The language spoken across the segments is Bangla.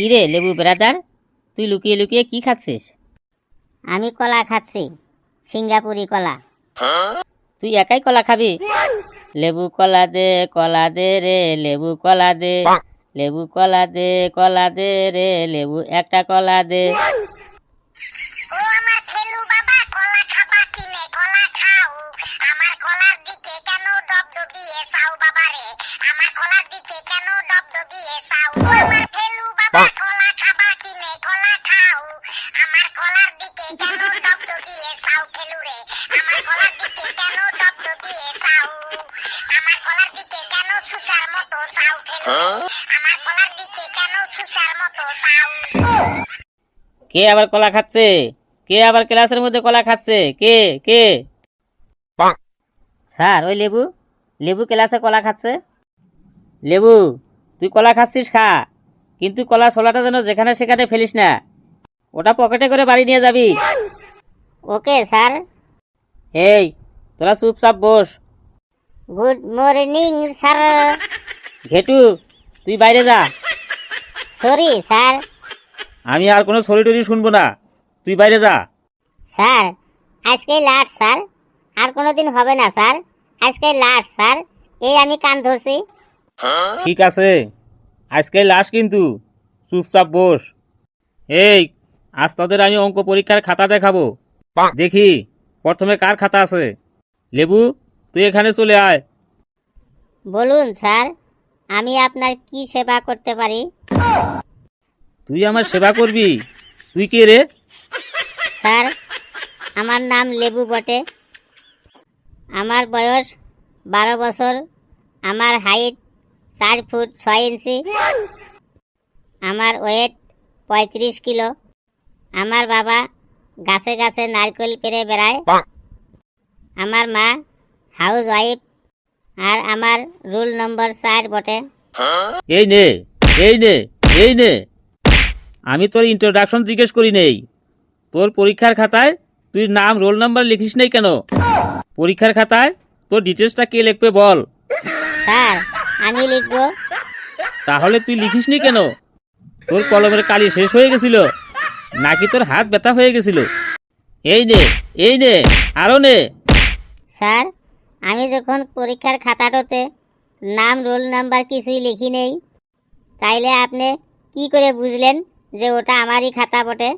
কি রে লেবু ব্রাদার? তুই লুকিয়ে লুকিয়ে কি খাচ্ছিস? আমি কলা খাচ্ছি সিঙ্গাপুরি কলা। তুই একাই কলা খাবি? লেবু কলা দে কলা দে রে লেবু কলা দে। লেবু কলা দে কলা দে রে লেবু একটা কলা দে। কে আবার কলা খাচ্ছে? কে আবার ক্লাসের মধ্যে কলা খাচ্ছে? কে? কে? স্যার ওই লেবু? লেবু ক্লাসে কলা খাচ্ছে? লেবু তুই কলা খাচ্ছিস খা। কিন্তু কলা ছোলাটা যেন যেখানে সেখানে ফেলিস না। ওটা পকেটে করে বাড়ি নিয়ে যাবি। Okay sir. এই তোরা চুপচাপ বস। Good morning sir. ঘেটু তুই বাইরে যা। Sorry sir. আমি আর কোনো সরি টরি শুনব না। তুই বাইরে যা। স্যার আজকে লাস্ট স্যার। আর কোনো দিন হবে না স্যার। আজকে লাস্ট স্যার। এই আমি কান ধরছি। ঠিক আছে। আজকে লাশ কিন্তু। চুপচাপ বস। এই আজ তোদের আমি অঙ্ক পরীক্ষার খাতা দেখাবো। দেখি প্রথমে কার খাতা আছে? লেবু তুই এখানে চলে আয়। বলুন স্যার আমি আপনার কি সেবা করতে পারি? তুই আমার সেবা করবি? তুই কে রে? স্যার আমার নাম লেবু বটে। আমার বয়স বারো বছর আমার হাইট চার ফুট ছয় ইঞ্চি আমার ওয়েট পঁয়ত্রিশ কিলো। আমার বাবা গাছে গাছে নারকেল পেরে বেড়ায়। আমার মা হাউস ওয়াইফ আর আমার রুল নম্বর চার বটে। এই নে এই নে এই নে। আমি তোর ইন্ট্রোডাকশন জিজ্ঞেস করি নেই। তোর পরীক্ষার খাতায় তুই নাম রোল নাম্বার লিখিস নাই কেন? পরীক্ষার খাতায় তোর ডিটেলসটা কে লিখবে বল। স্যার আমি লিখব। তাহলে তুই লিখিস নি কেন? তোর কলমের কালি শেষ হয়ে গেছিল নাকি তোর হাত ব্যথা হয়ে গেছিল? এই নে এই নে আরও নে। স্যার আমি যখন পরীক্ষার খাতাটাতে নাম রোল নাম্বার কিছুই লিখি নেই তাইলে আপনি কি করে বুঝলেন? যে ওটা আমারই খাতা বটে।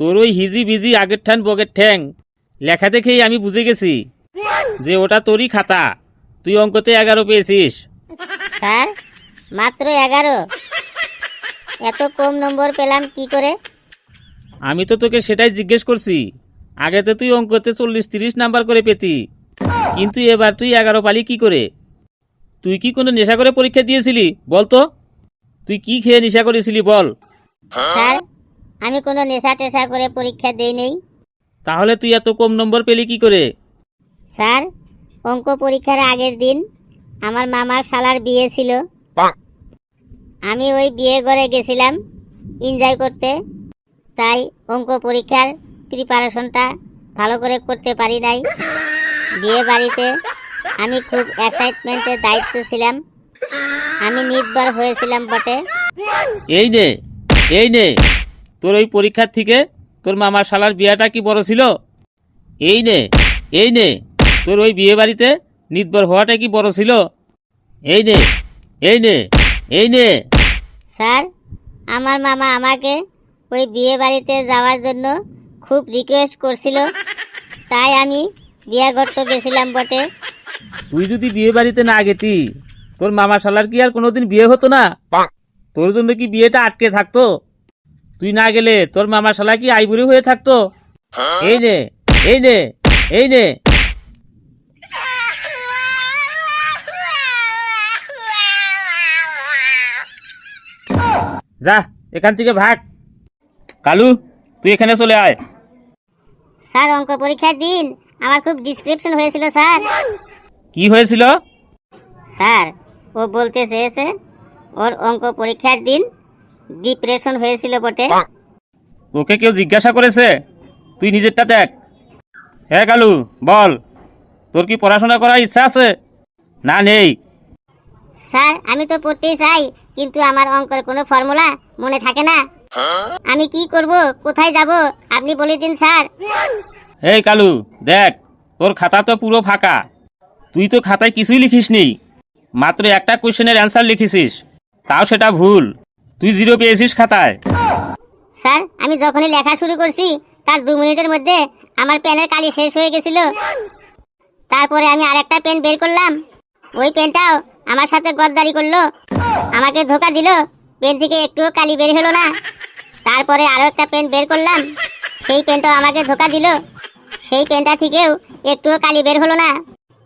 তোর ওই হিজি বিজি আগের ঠান বগের ঠ্যাং লেখা দেখেই আমি বুঝে গেছি যে ওটা তোরই খাতা। তুই অঙ্কতে এগারো পেয়েছিস। স্যার মাত্র এগারো। এত কম নম্বর পেলাম কি করে? আমি তো তোকে সেটাই জিজ্ঞেস করছি। আগে তো তুই অঙ্কতে চল্লিশ তিরিশ নাম্বার করে পেতি। কিন্তু এবার তুই এগারো পালি কি করে? তুই কি কোনো নেশা করে পরীক্ষা দিয়েছিলি? বল তো। তুই কি খেয়ে নেশা করেছিলি বল? স্যার আমি কোনো নেশা টেশা করে পরীক্ষা দেই নেই। তাহলে তুই এত কম নম্বর পেলি কি করে? স্যার অঙ্ক পরীক্ষার আগের দিন আমার মামার শালার বিয়ে ছিল। আমি ওই বিয়ে ঘরে গেছিলাম এনজয় করতে। তাই অঙ্ক পরীক্ষার প্রিপারেশনটা ভালো করে করতে পারি নাই। বিয়ে বাড়িতে আমি খুব এক্সাইটমেন্টের দায়িত্ব ছিলাম। আমি নির্ভর হয়েছিলাম বটে। এই নে এই নে তোর ওই পরীক্ষার থেকে তোর মামার শালার বিয়াটা কি বড় ছিল? এই নে এই নে তোর ওই বিয়ে বাড়িতে নির্ভর হওয়াটা কি বড় ছিল? এই নে এই নে এই নে। স্যার আমার মামা আমাকে ওই বিয়ে বাড়িতে যাওয়ার জন্য খুব রিকোয়েস্ট করছিল। তাই আমি বিয়ে করতে গেছিলাম বটে। তুই যদি বিয়ে বাড়িতে না গেতি তোর মামা শালার কি আর কোনোদিন বিয়ে হতো না? তোর জন্য কি বিয়েটা আটকে থাকতো? তুই না গেলে তোর মামা শালা কি আইবুড়ি হয়ে থাকতো? এই নে এই নে এই নে। যা এখান থেকে ভাগ। কালু তুই এখানে চলে আয়। স্যার অঙ্ক পরীক্ষার দিন। আমার খুব ডিসক্রিপশন হয়েছিল স্যার। কি হয়েছিল? স্যার ও বলতে চেয়েছে ওর অঙ্ক পরীক্ষার দিন ডিপ্রেশন হয়েছিল বটে। তোকে কেউ জিজ্ঞাসা করেছে? তুই নিজেরটা দেখ। হ্যাঁ কালু বল তোর কি পড়াশোনা করার ইচ্ছা আছে? না নেই। স্যার আমি তো পড়তেই চাই কিন্তু আমার অঙ্কের কোনো ফর্মুলা মনে থাকে না। আমি কি করব? কোথায় যাব? আপনি বলে দিন স্যার। এই কালু দেখ তোর খাতা তো পুরো ফাঁকা। তুই তো খাতায় কিছুই লিখিসনি। মাত্র একটা কোশ্চেনের অ্যান্সার লিখেছিস। তাও সেটা ভুল। তুই জিরো পেয়েছিস খাতায়। স্যার, আমি যখনই লেখা শুরু করছি, তার দু মিনিটের মধ্যে আমার পেনের কালি শেষ হয়ে গেছিল। তারপরে আমি আরেকটা পেন বের করলাম। ওই পেনটাও আমার সাথে গদ্দারি করল। আমাকে ধোকা দিল। পেন থেকে একটুও কালি বের হলো না। তারপরে আরও একটা পেন বের করলাম। সেই পেনটাও আমাকে ধোকা দিল। সেই পেনটা থেকেও একটুও কালি বের হলো না।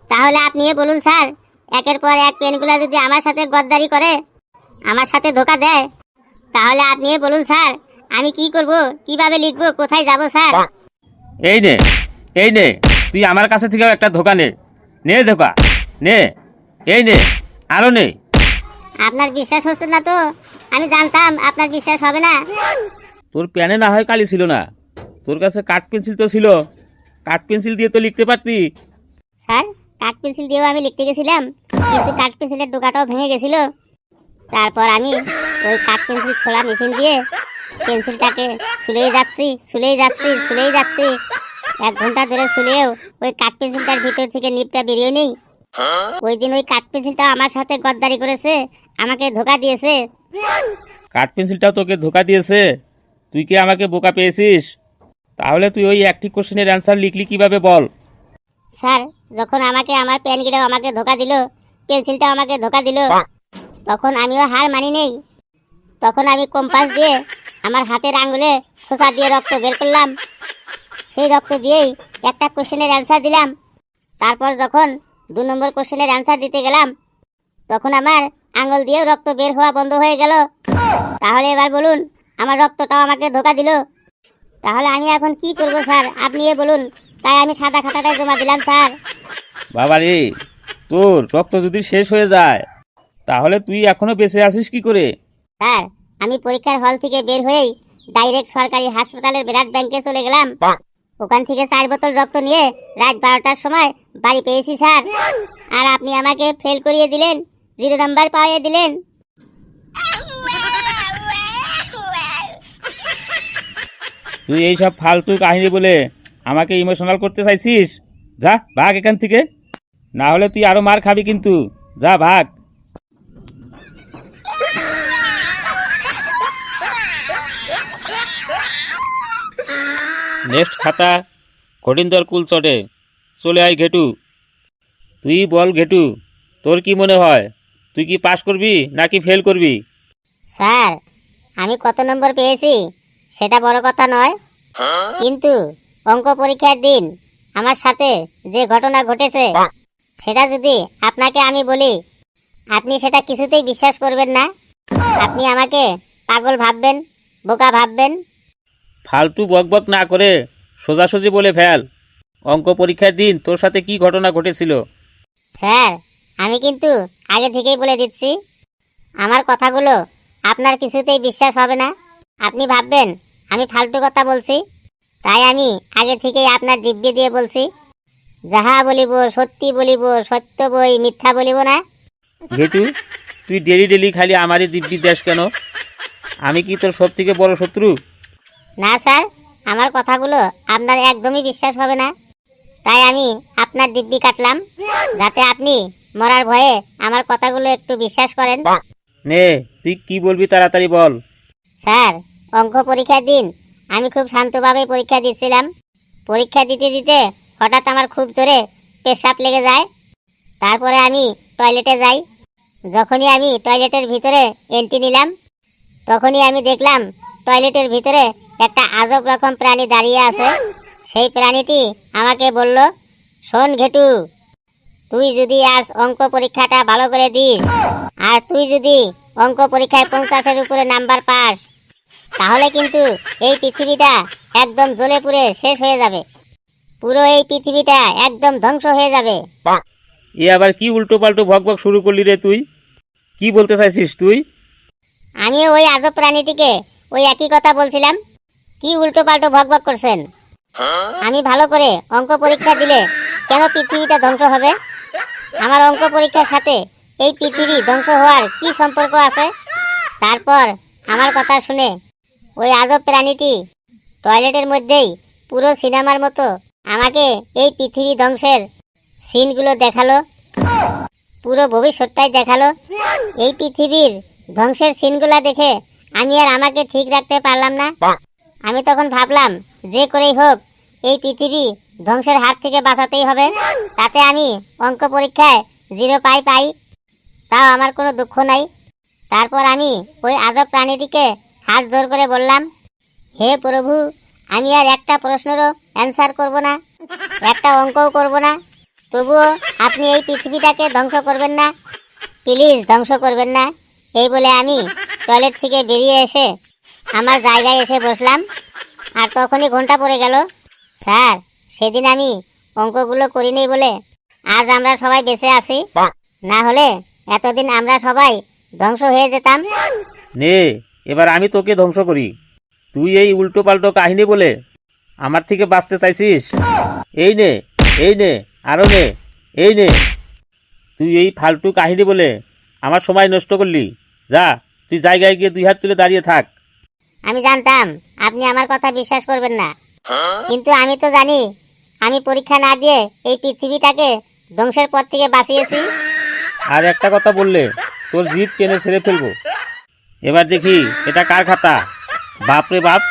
তাহলে আপনি বলুন, স্যার একের পর এক পেনগুলা যদি আমার সাথে গদ্দারি করে আমার সাথে ধোকা দেয় তাহলে আপনি বলুন স্যার আমি কি করব? কীভাবে লিখব? কোথায় যাব স্যার? এই নে এই নে তুই আমার কাছে থেকেও একটা ধোকা নে। নে ধোকা নে এই নে আরও নে। আপনার বিশ্বাস হচ্ছে না তো? আমি জানতাম আপনার বিশ্বাস হবে না। তোর প্যানে না হয় কালি ছিল না। তোর কাছে কাঠ পেন্সিল তো ছিল। কাঠ পেন্সিল দিয়ে তো লিখতে পারতি। স্যার কাঠ পেন্সিল দিয়েও আমি লিখতে গেছিলাম, কিন্তু কাঠ পেন্সিলের ডোকাটাও ভেঙে গেছিল। তারপর আমি ওই কাঠ পেন্সিল ছোড়া মেশিন দিয়ে পেন্সিলটাকে ছুলেই যাচ্ছি ছুলেই যাচ্ছি ছুলেই যাচ্ছি। এক ঘণ্টা ধরে ছুলেও ওই কাঠ পেন্সিলটার ভিতর থেকে নিপটা বেরিয়ে নেই। ওই দিন ওই কাঠ পেন্সিলটা আমার সাথে গদ্দারি করেছে, আমাকে ধোকা দিয়েছে। কাঠ পেন্সিলটাও তোকে ধোকা দিয়েছে? তুই কি আমাকে বোকা পেয়েছিস? তাহলে তুই ওই একটি কোশ্চেনের অ্যান্সার লিখলি কীভাবে বল? স্যার যখন আমাকে আমার পেনগুলো আমাকে ধোকা দিল পেন্সিলটা আমাকে ধোকা দিল তখন আমিও হার মানি নেই। তখন আমি কম্পাস দিয়ে আমার হাতের আঙ্গুলে খোসা দিয়ে রক্ত বের করলাম। সেই রক্ত দিয়েই একটা কোশ্চেনের অ্যান্সার দিলাম। তারপর যখন দু নম্বর কোশ্চেনের অ্যান্সার দিতে গেলাম তখন আমার আঙ্গুল দিয়েও রক্ত বের হওয়া বন্ধ হয়ে গেল। তাহলে এবার বলুন আমার রক্তটাও আমাকে ধোকা দিল? তাহলে আমি এখন কি করব স্যার? আপনি এ বলুন তাই আমি সাদা খাতাটা জমা দিলাম স্যার। বাবা রে তোর রক্ত যদি শেষ হয়ে যায় তাহলে তুই এখনও বেঁচে আছিস কি করে? স্যার আমি পরীক্ষার হল থেকে বের হয়েই ডাইরেক্ট সরকারি হাসপাতালের ব্লাড ব্যাংকে চলে গেলাম। ওখান থেকে চার বোতল রক্ত নিয়ে রাত বারোটার সময় বাড়ি পেয়েছি স্যার। আর আপনি আমাকে ফেল করিয়ে দিলেন জিরো নাম্বার পাইয়ে দিলেন। তুই এইসব ফালতু কাহিনী বলে আমাকে ইমোশনাল করতে চাইছিস? যা, ভাগ এখান থেকে। না হলে তুই আরও মার খাবি কিন্তু। যা, ভাগ। নেক্সট খাতা। ঘটিন্দর কুল চটে। চলে আয় ঘেটু। তুই বল ঘেটু, তোর কি মনে হয়? তুই কি পাস করবি নাকি ফেল করবি? স্যার, আমি কত নম্বর পেয়েছি, সেটা বড় কথা নয়। কিন্তু অঙ্ক পরীক্ষার দিন আমার সাথে যে ঘটনা ঘটেছে সেটা যদি আপনাকে আমি বলি আপনি সেটা কিছুতেই বিশ্বাস করবেন না। আপনি আমাকে পাগল ভাববেন বোকা ভাববেন। ফালতু বকবক না করে সোজাসুজি বলে ফেল। অঙ্ক পরীক্ষার দিন তোর সাথে কি ঘটনা ঘটেছিল? স্যার আমি কিন্তু আগে থেকেই বলে দিচ্ছি আমার কথাগুলো আপনার কিছুতেই বিশ্বাস হবে না। আপনি ভাববেন আমি ফালতু কথা বলছি। তাই আমি আগে থেকেই আপনার দিব্যি দিয়ে বলছি যাহা বলিব সত্যি বলিব সত্য বই মিথ্যা বলিব না। ঘেটু তুই ডেলি ডেলি খালি আমারই দিব্যি দেশ কেন? আমি কি তোর সব থেকে বড় শত্রু? না স্যার আমার কথাগুলো আপনার একদমই বিশ্বাস হবে না। তাই আমি আপনার দিব্যি কাটলাম যাতে আপনি মরার ভয়ে আমার কথাগুলো একটু বিশ্বাস করেন। নে তুই কি বলবি তাড়াতাড়ি বল। স্যার অঙ্ক পরীক্ষার দিন আমি খুব শান্তভাবে পরীক্ষা দিচ্ছিলাম। পরীক্ষা দিতে দিতে হঠাৎ আমার খুব জোরে পেশাব লেগে যায়। তারপরে আমি টয়লেটে যাই। যখনই আমি টয়লেটের ভিতরে এন্ট্রি নিলাম, তখনই আমি দেখলাম টয়লেটের ভিতরে একটা আজব রকম প্রাণী দাঁড়িয়ে আছে। সেই প্রাণীটি আমাকে বলল, শোন ঘেটু, তুই যদি আজ অঙ্ক পরীক্ষাটা ভালো করে দিস, আর তুই যদি অঙ্ক পরীক্ষায় পঞ্চাশের উপরে নাম্বার পাস তাহলে কিন্তু এই পৃথিবীটা একদম জ্বলে পুড়ে শেষ হয়ে যাবে। পুরো এই পৃথিবীটা একদম ধ্বংস হয়ে যাবে। এ আবার কি উল্টো পাল্টো ভক ভক শুরু করলি রে তুই? কি বলতে চাইছিস তুই? আমিও ওই আজব প্রাণীটিকে ওই একই কথা বলছিলাম। কি উল্টো পাল্টো ভক ভক করছেন? আমি ভালো করে অঙ্ক পরীক্ষা দিলে কেন পৃথিবীটা ধ্বংস হবে? আমার অঙ্ক পরীক্ষার সাথে এই পৃথিবী ধ্বংস হওয়ার কি সম্পর্ক আছে? তারপর আমার কথা শুনে ওই আজব প্রাণীটি টয়লেটের মধ্যেই পুরো সিনেমার মতো আমাকে এই পৃথিবী ধ্বংসের সিনগুলো দেখাল, পুরো ভবিষ্যৎটাই দেখাল। এই পৃথিবীর ধ্বংসের সিনগুলো দেখে আমি আর আমাকে ঠিক রাখতে পারলাম না। আমি তখন ভাবলাম, যে করেই হোক, এই পৃথিবী ধ্বংসের হাত থেকে বাঁচাতেই হবে। তাতে আমি অঙ্ক পরীক্ষায় জিরো পাই পাই, তাও আমার কোনো দুঃখ নাই। তারপর আমি ওই আজব প্রাণীটিকে হাত জোর করে বললাম হে প্রভু আমি আর একটা প্রশ্নেরও অ্যান্সার করব না একটা অঙ্কও করব না। তবুও আপনি এই পৃথিবীটাকে ধ্বংস করবেন না প্লিজ ধ্বংস করবেন না। এই বলে আমি টয়লেট থেকে বেরিয়ে এসে আমার জায়গায় এসে বসলাম। আর তখনই ঘণ্টা পড়ে গেল। স্যার সেদিন আমি অঙ্কগুলো করিনি বলে আজ আমরা সবাই বেঁচে আছি। না হলে এতদিন আমরা সবাই ধ্বংস হয়ে যেতাম। নে এবার আমি তোকে ধ্বংস করি। তুই এই উল্টো পাল্টো কাহিনী বলে আমার থেকে বাঁচতে চাইছিস? এই নে এই নে আরও নে এই নে। তুই এই ফালতু কাহিনী বলে আমার সময় নষ্ট করলি। যা তুই জায়গায় গিয়ে দুই হাত তুলে দাঁড়িয়ে থাক। আমি জানতাম আপনি আমার কথা বিশ্বাস করবেন না। কিন্তু আমি তো জানি আমি পরীক্ষা না দিয়ে এই পৃথিবীটাকে ধ্বংসের পথ থেকে বাঁচিয়েছি। আর একটা কথা বললে তোর জিপ টেনে ছেড়ে ফেলব। এবার দেখি এটা কার খাতা? বাপ রে বাপ।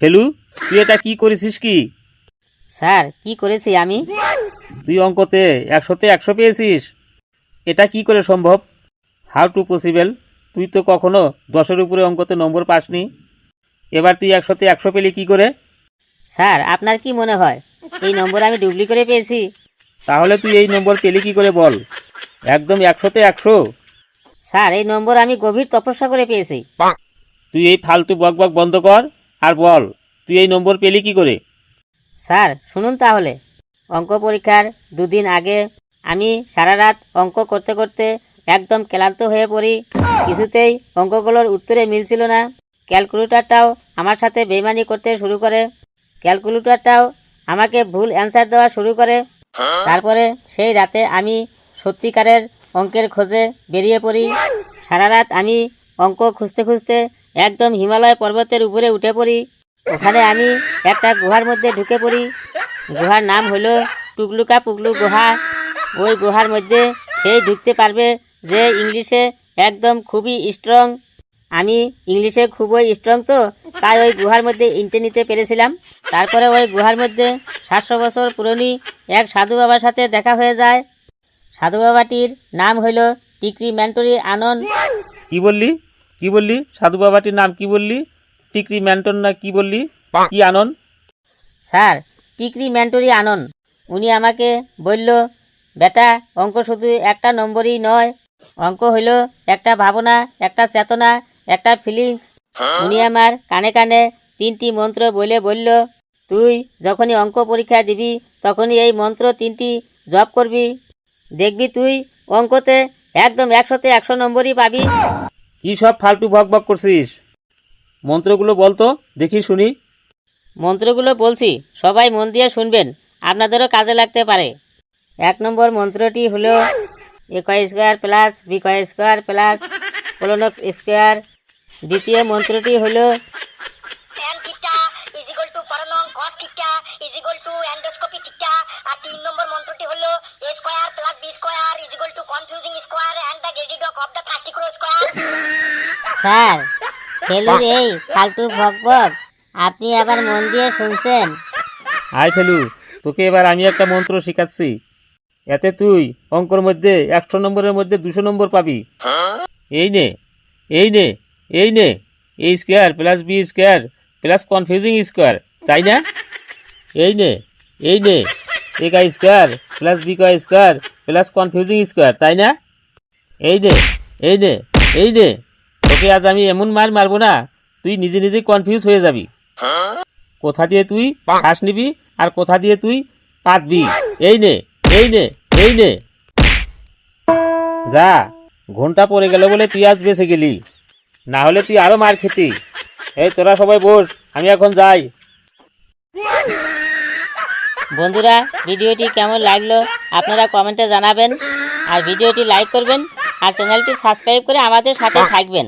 ফেলু তুই এটা কি করেছিস কি? স্যার কি করেছি আমি? তুই অঙ্কতে একশোতে একশো পেয়েছিস। এটা কি করে সম্ভব? হাউ টু পসিবল তুই তো কখনো দশের উপরে অঙ্কতে নম্বর পাসনি। এবার তুই একশোতে একশো পেলি কি করে? স্যার আপনার কি মনে হয়? এই নম্বর আমি ডুবলি করে পেয়েছি। তাহলে তুই এই নম্বর পেলি কি করে বল? একদম একশোতে একশো। স্যার এই নম্বর আমি গভীর তপস্যা করে পেয়েছি তুই এই ফালতু বক বক বন্ধ কর আর বল তুই এই নম্বর পেলি কি করে? স্যার শুনুন তাহলে। অঙ্ক পরীক্ষার দুদিন আগে আমি সারা রাত অঙ্ক করতে করতে একদম ক্লান্ত হয়ে পড়ি। কিছুতেই অঙ্কগুলোর উত্তরে মিলছিল না। ক্যালকুলেটরটাও আমার সাথে বেইমানি করতে শুরু করে। ক্যালকুলেটরটাও আমাকে ভুল অ্যান্সার দেওয়া শুরু করে। তারপরে সেই রাতে আমি সত্যিকারের অঙ্কের খোঁজে বেরিয়ে পড়ি। সারা রাত আমি অঙ্ক খুঁজতে খুঁজতে একদম হিমালয় পর্বতের উপরে উঠে পড়ি। ওখানে আমি একটা গুহার মধ্যে ঢুকে পড়ি। গুহার নাম হলো টুকলুকা পুকলু গুহা। ওই গুহার মধ্যে সেই ঢুকতে পারবে যে ইংলিশে একদম খুবই স্ট্রং আমি ইংলিশে খুবই স্ট্রং তো, তাই ওই গুহার মধ্যে ইন্টে নিতে পেরেছিলাম। তারপরে ওই গুহার মধ্যে সাতশো বছর পুরনো এক সাধু বাবার সাথে দেখা হয়ে যায়। সাধু বাবাটির নাম হইল টিকরি ম্যান্টরি আনন্দ কি বললি? কি বললি? সাধু বাবাটির নাম কি বললি? টিকরি ম্যান্টন না কি বললি? কি আনন্দ স্যার টিকরি ম্যান্টরি আনন্দ উনি আমাকে বলল বেটা অঙ্ক শুধু একটা নম্বরই নয়। অঙ্ক হইল একটা ভাবনা একটা চেতনা একটা ফিলিংস উনি আমার কানে কানে তিনটি মন্ত্র বলে বলল তুই যখনই অঙ্ক পরীক্ষা দিবি তখনই এই মন্ত্র তিনটি জপ করবি। দেখবি তুই? অঙ্কতে একদম একশোতে একশো নম্বরই পাবি। কি সব ফালতু বক বক করছিস? মন্ত্রগুলো বলতো দেখি শুনি। মন্ত্রগুলো বলছি সবাই মন দিয়ে শুনবেন আপনাদেরও কাজে লাগতে পারে। এক নম্বর মন্ত্রটি হলো এ কয় স্কোয়ার প্লাস বি কয় স্কোয়ার প্লাস কোলোনক্স স্কোয়ার দ্বিতীয় মন্ত্রটি হলো square and the gradient of the thirsty square. Sir failure এই ফালতু ভকভক আপনি আবার মন দিয়ে শুনছেন? আয় ফেলু তোকে এবার আমি একটা মন্ত্র শেখাচ্ছি। এতে তুই অঙ্কর মধ্যে একশো নম্বরের মধ্যে দুশো নম্বর পাবি। এই নে এই নে এই নে A square plus B square plus confusing square তাই না? এই নে এই নে এ কাই স্কোয়ার প্লাস বি কাই স্কোয়ার প্লাস কনফিউজিং স্কোয়ার তাই না? এই দে এই দে, এই নে তোকে আজ আমি এমন মার মারবো না, তুই নিজে নিজে কনফিউজ হয়ে যাবি। কোথা দিয়ে তুই শ্বাস নিবি আর কোথা দিয়ে তুই পাতবি? এই নে এই নে এই নে। যা ঘণ্টা পড়ে গেল বলে তুই আজ বেঁচে গেলি। না হলে তুই আরও মার খেতি। এই, তোরা সবাই বস, আমি এখন যাই। বন্ধুরা, ভিডিওটি কেমন লাগল আপনারা কমেন্টে জানাবেন। আর ভিডিওটি লাইক করবেন। আর চ্যানেলটি সাবস্ক্রাইব করে আমাদের সাথে থাকবেন।